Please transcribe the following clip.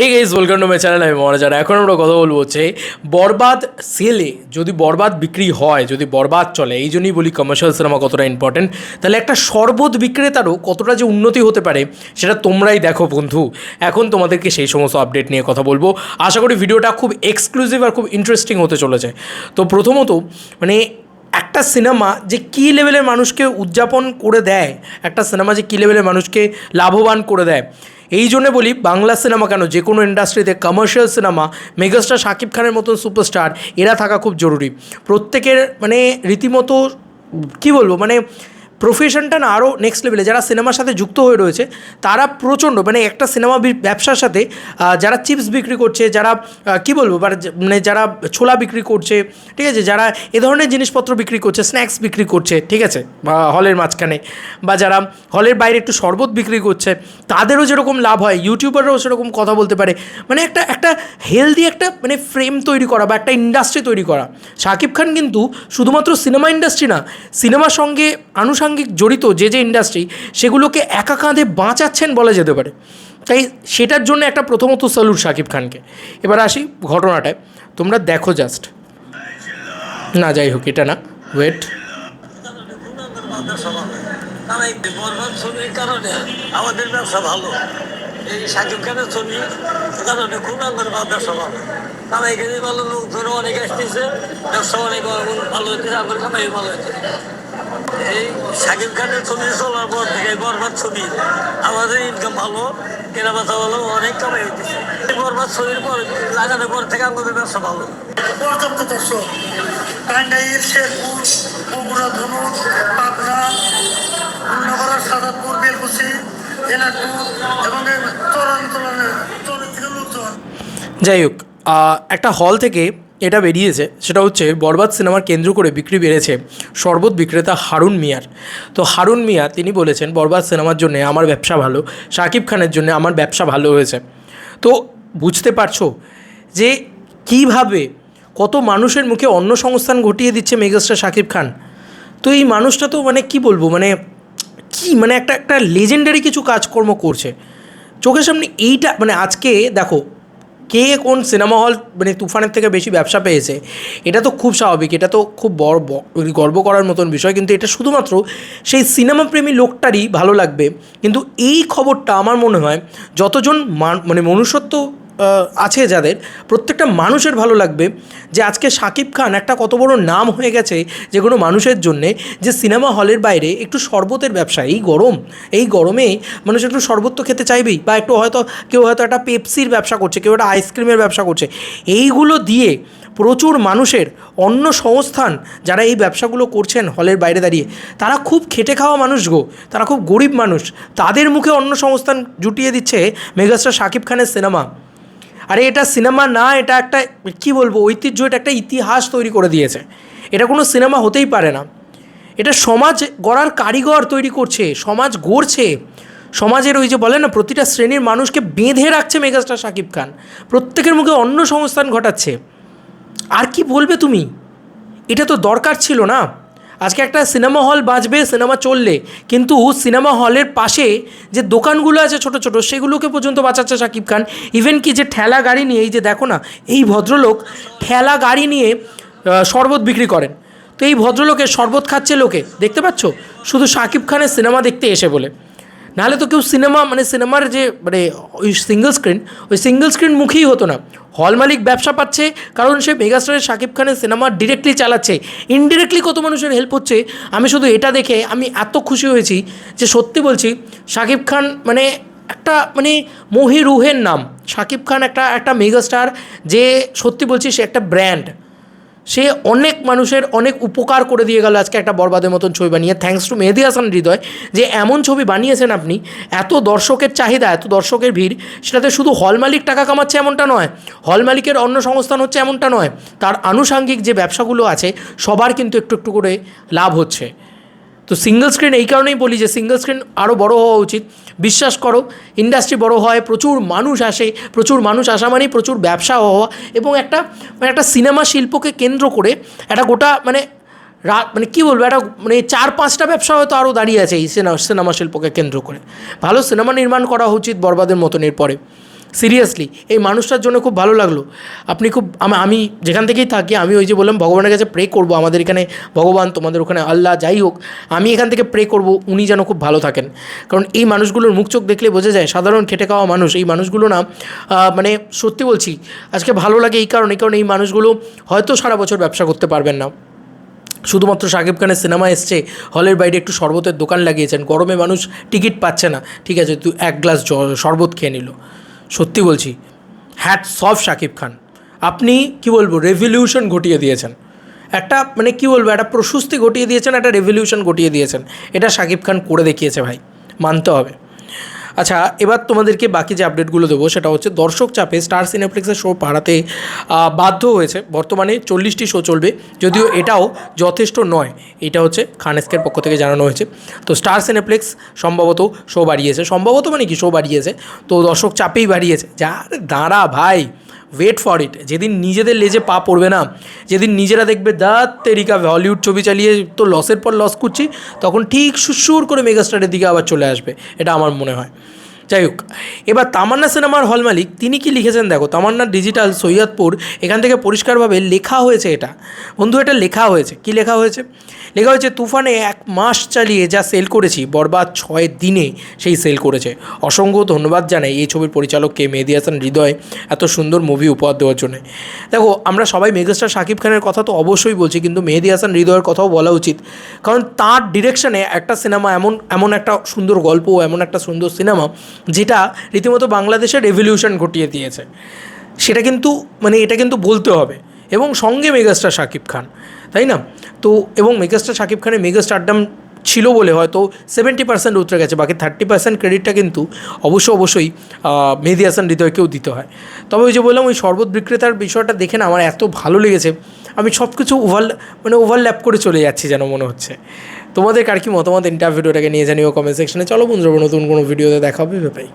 ঠিক আছে welcome to my channel আমি মহারাজার এখন আমরা কথা বলব হচ্ছে বরবাদ সেলে যদি বরবাদ বিক্রি হয়, যদি বরবাদ চলে, এই জন্যই বলি কমার্শিয়াল সিনেমা কতটা ইম্পর্টেন্ট তাহলে একটা শরবত বিক্রেতারও কতটা যে উন্নতি হতে পারে, সেটা তোমরাই দেখো বন্ধু। এখন তোমাদেরকে সেই সমস্ত আপডেট নিয়ে কথা বলব। আশা করি ভিডিওটা খুব এক্সক্লুসিভ আর খুব ইন্টারেস্টিং হতে চলেছে। তো প্রথমত মানে একটা সিনেমা যে কী লেভেলের মানুষকে উদযাপন করে দেয়, একটা সিনেমা যে কী লেভেলের মানুষকে লাভবান করে দেয় এই জন্য বলি, বাংলা সিনেমা কেন? যে কোনো ইন্ডাস্ট্রিতে কমার্শিয়াল সিনেমা মেগাস্টার শাকিব খানের মতন সুপারস্টার এরা থাকা খুব জরুরি। প্রত্যেকের মানে রীতিমতো, কী বলব মানে প্রফেশনটা না আরও নেক্সট লেভেলে যারা সিনেমার সাথে যুক্ত হয়ে রয়েছে, তারা প্রচণ্ড মানে একটা সিনেমা ব্যবসার সাথে যারা চিপস বিক্রি করছে, যারা কী বলব বা মানে যারা ছোলা বিক্রি করছে, ঠিক আছে, যারা এ ধরনের জিনিসপত্র বিক্রি করছে স্ন্যাক্স বিক্রি করছে, ঠিক আছে হলের মাঝখানে, বা যারা হলের বাইরে একটু শরবত বিক্রি করছে, তাদেরও যেরকম লাভ হয় ইউটিউবাররাও সেরকম কথা বলতে পারে মানে একটা একটা হেলদি একটা মানে ফ্রেম তৈরি করা, বা একটা ইন্ডাস্ট্রি তৈরি করা। শাকিব খান কিন্তু শুধুমাত্র সিনেমা ইন্ডাস্ট্রি না সিনেমার সঙ্গে আনুষাঙ্গিক জড়িত যে যে ইন্ডাস্ট্রি সেগুলোকে একা কাঁধে বাঁচাচ্ছেন বলা যেতে পারে। তাই সেটার জন্য একটা প্রথমত স্যালুট শাকিব খানকে। এবার আসি ঘটনাটায়। তোমরা দেখো জাস্ট না, যাই হোক, এটা না। ওয়েট আমাদের ব্যবসা ভালো। এই অনেক এই সাকিব খানের ছবি চলার পর থেকে বরবাদ ছবি। আমাদের ইনকাম ভালো কেনা বেচা ভালো অনেক কামাই হইতেছে। বরবাদ ছবির পর লাগানোর পর থেকে আমাদের ব্যবসা ভালো। পর্যাপ্ত দর্শক টাঙ্গাইল শেরপুর বগুড়া ধনুক পাবনা নগরা সাদাতপুর বেলকুচি এবং চরাঞ্চলের চরের থেকে লোকজন। যাই হোক আহ, একটা হল থেকে এটা বেরিয়েছে, সেটা হচ্ছে বরবাদ সিনেমার কেন্দ্র করে বিক্রি বেড়েছে শরবত বিক্রেতা হারুন মিয়ার। তো হারুন মিয়া, তিনি বলেছেন, বরবাদ সিনেমার জন্য আমার ব্যবসা ভালো, শাকিব খানের জন্য আমার ব্যবসা ভালো হয়েছে। তো বুঝতে পারছ যে কীভাবে কত মানুষের মুখে অন্য সংস্থান ঘটিয়ে দিচ্ছে মেগাস্টার শাকিব খান? তো এই মানুষটা তো মানে কি বলব মানে কি মানে একটা একটা লেজেন্ডারি কিছু কাজকর্ম করছে। চোখের সামনে এইটা মানে আজকে দেখো কে কোন সিনেমা হল মানে তুফানের থেকে বেশি ব্যবসা পেয়েছে, এটা তো খুব স্বাভাবিক, এটা তো খুব বড় গর্ব করার মতন বিষয়, কিন্তু এটা শুধুমাত্র সেই সিনেমা প্রেমী লোকটারই ভালো লাগবে। কিন্তু এই খবরটা আমার মনে হয় যতজন মান- মানে মনুষ্যত্ব আছে যাদের। প্রত্যেকটা মানুষের ভালো লাগবে যে আজকে শাকিব খান একটা কত বড় নাম হয়ে গেছে যে কোনো মানুষের জন্যে যে সিনেমা হলের বাইরে একটু শরবতের ব্যবসা, এই গরম, এই গরমে মানুষ একটু শরবত তো খেতে চাইবেই বা একটু হয়তো কেউ হয়তো একটা পেপসির ব্যবসা করছে, কেউ একটা আইসক্রিমের ব্যবসা করছে। এইগুলো দিয়ে প্রচুর মানুষের অন্য সংস্থান যারা এই ব্যবসাগুলো করছেন হলের বাইরে দাঁড়িয়ে, তারা খুব খেটে খাওয়া মানুষ গো, তারা খুব গরিব মানুষ। তাদের মুখে অন্য সংস্থান জুটিয়ে দিচ্ছে মেগাস্টার শাকিব খানের সিনেমা। আরে এটা সিনেমা না, এটা একটা, কি বলব, ঐতিহ্য, এটা একটা ইতিহাস তৈরি করে দিয়েছে। এটা কোনো সিনেমা হতেই পারে না। এটা সমাজ গড়ার কারিগর তৈরি করছে, সমাজ গড়ছে। সমাজের ওই যে বলে না, প্রতিটা শ্রেণির মানুষকে বেঁধে রাখছে মেগাস্টার শাকিব খান। প্রত্যেকের মুখে অন্য সংস্থান ঘটাচ্ছে। আর কি বলবে তুমি? এটা তো দরকার ছিল না। আজকে একটা সিনেমা হল বাঁচবে সিনেমা চললে। কিন্তু সিনেমা হলের পাশে যে দোকানগুলো আছে ছোট ছোট, সেগুলোকে পর্যন্ত বাঁচাচ্ছে শাকিব খান। ইভেন কি যে ঠেলা গাড়ি নিয়ে, এই যে দেখো না, এই ভদ্রলোক ঠেলা গাড়ি নিয়ে শরবত বিক্রি করেন। তো এই ভদ্রলোকে শরবত খাচ্ছে লোকে, দেখতে পাচ্ছ? শুধু শাকিব খানের সিনেমা দেখতে এসে বলে। নাহলে তো কেউ সিনেমা মানে সিনেমার যে মানে ওই সিঙ্গল স্ক্রিন ওই সিঙ্গল স্ক্রিন মুখেই হতো না। হল মালিক ব্যবসা পাচ্ছে, কারণ সে মেগাস্টারের শাকিব খানের সিনেমা ডিরেক্টলি চালাচ্ছে। ইনডিরেক্টলি কত মানুষের হেল্প হচ্ছে, আমি শুধু এটা দেখে আমি এত খুশি হয়েছি যে সত্যি বলছি, শাকিব খান মানে একটা মানে মহি রুহের নাম। শাকিব খান একটা একটা মেগাস্টার যে সত্যি বলছি সে একটা ব্র্যান্ড সে অনেক মানুষের অনেক উপকার করে দিয়ে গেল আজকে একটা বরবাদের মতন ছবি বানিয়ে। থ্যাংকস টু মেহেদি হাসান হৃদয় যে এমন ছবি বানিয়েছেন আপনি, এত দর্শকের চাহিদা, এত দর্শকের ভিড়, সেটাতে শুধু হল মালিক টাকা কামাচ্ছে এমনটা নয়, হল মালিকের অন্য সংস্থান হচ্ছে এমনটা নয়, তার আনুষাঙ্গিক যে ব্যবসাগুলো আছে, সবার কিন্তু একটু একটু করে লাভ হচ্ছে। তো সিঙ্গল স্ক্রিন এই কারণেই বলি যে সিঙ্গল স্ক্রিন আরও বড় হওয়া উচিত। বিশ্বাস করো ইন্ডাস্ট্রি বড় হয়, প্রচুর মানুষ আসে, প্রচুর মানুষ আসা মানেই প্রচুর ব্যবসা হওয়া এবং একটা মানে একটা সিনেমা শিল্পকে কেন্দ্র করে একটা গোটা মানে রা মানে কী বলব, একটা মানে চার পাঁচটা ব্যবসা হয়তো আরও দাঁড়িয়ে আছে এই সিনেমা সিনেমা শিল্পকে কেন্দ্র করে। ভালো সিনেমা নির্মাণ করা উচিত বরবাদের মতন এরপরে সিরিয়াসলি এই মানুষটার জন্য খুব ভালো লাগল। আপনি খুব, আমি যেখান থেকেই থাকি, আমি ওই যে বললাম, ভগবানের কাছে প্রে করব। আমাদের এখানে ভগবান, তোমাদের ওখানে আল্লাহ, যাই হোক, আমি এখান থেকে প্রে করব, উনি যেন খুব ভালো থাকেন। কারণ এই মানুষগুলোর মুখ চোখ দেখলে বোঝা যায়, সাধারণ খেটে খাওয়া মানুষ, এই মানুষগুলো না মানে সত্যি বলছি, আজকে ভালো লাগে এই কারণে, কারণ এই মানুষগুলো হয়তো সারা বছর ব্যবসা করতে পারবেন না। শুধুমাত্র শাকিব খানের সিনেমা এসছে, হলের বাইরে একটু শরবতের দোকান লাগিয়েছেন, গরমে মানুষ টিকিট পাচ্ছে না। ঠিক আছে তুই এক গ্লাস শরবত খেয়ে নিল। সত্যি বলছি হ্যাট সব শাকিব খান। আপনি কি বলব রেভলিউশন ঘটিয়ে দিয়েছেন। একটা মানে কি বলব, একটা প্রশস্তি ঘটিয়ে দিয়েছেন, একটা রেভলিউশন ঘটিয়ে দিয়েছেন। এটা শাকিব খান করে দেখিয়েছে ভাই, মানতে হবে। আচ্ছা এবার তোমাদেরকে বাকি যে আপডেটগুলো দেবো, সেটা হচ্ছে দর্শক চাপে স্টার সিনেপ্লেক্সের শো পাড়াতে বাধ্য হয়েছে। বর্তমানে চল্লিশটি শো চলবে, যদিও এটাও যথেষ্ট নয়। এটা হচ্ছে খানেস্কের পক্ষ থেকে জানানো হয়েছে। তো স্টার সিনেপ্লেক্স সম্ভবত শো বাড়িয়েছে। সম্ভবত মানে কি? শো বাড়িয়েছে। তো দর্শক চাপেই বাড়িয়েছে। যা দাঁড়া ভাই ওয়েট ফর ইট যেদিন নিজেদের লেজে পা পড়বে না, যেদিন নিজেরা দেখবে দা তেরিকা হলিউড ছবি চালিয়ে তো লসের পর লস করছি, তখন ঠিক সুসুর করে মেগাস্টারের দিকে আবার চলে আসবে। এটা আমার মনে হয়। যাই হোক, এবার তামান্না সিনেমার হল মালিক, তিনি কি লিখেছেন দেখো, তামান্না ডিজিটাল সৈয়দপুর, এখান থেকে পরিষ্কারভাবে লেখা হয়েছে এটা। বন্ধু, এটা লেখা হয়েছে। কি লেখা হয়েছে? লেখা হয়েছে, তুফানে এক মাস চালিয়ে যা সেল করেছি, বরবাদ ছয় দিনে সেই সেল করেছে। অসংখ্য ধন্যবাদ জানাই এই ছবির পরিচালককে মেহেদি হাসান হৃদয়, এত সুন্দর মুভি উপহার দেওয়ার জন্য। দেখো, আমরা সবাই মেগাস্টার শাকিব খানের কথা তো অবশ্যই বলছি, কিন্তু মেহেদি হাসান হৃদয়ের কথাও বলা উচিত। কারণ তার ডিরেকশনে একটা সিনেমা এমন এমন একটা সুন্দর গল্প, এমন একটা সুন্দর সিনেমা যেটা রীতিমতো বাংলাদেশে রেভলিউশন ঘটিয়ে দিয়েছে। সেটা কিন্তু মানে এটা কিন্তু বলতে হবে। এবং সঙ্গে মেগাস্টার শাকিব খান, তাই না? তো, এবং মেগাস্টার শাকিব খানের মেগাস্টারডাম ছিল বলে হয়তো সেভেন্টি পার্সেন্ট উতরে গেছে, বাকি থার্টি পার্সেন্ট ক্রেডিটটা কিন্তু অবশ্য অবশ্যই মেহেদি হাসান হৃদয়কেও দিতে হয়। তবে ওই যে বললাম, ওই শরবত বিক্রেতার বিষয়টা দেখে না আমার এত ভালো লেগেছে। আমি সব কিছু ওভার মানে ওভারল্যাপ করে চলে যাচ্ছি যেন মনে হচ্ছে। তোমাদের কার কি মতামত? ইন্টারভিউটাকে নিয়ে জানিও কমেন্ট সেকশনে চলো বন্ধুরা, নতুন কোনো ভিডিওতে দেখা হবে ভাই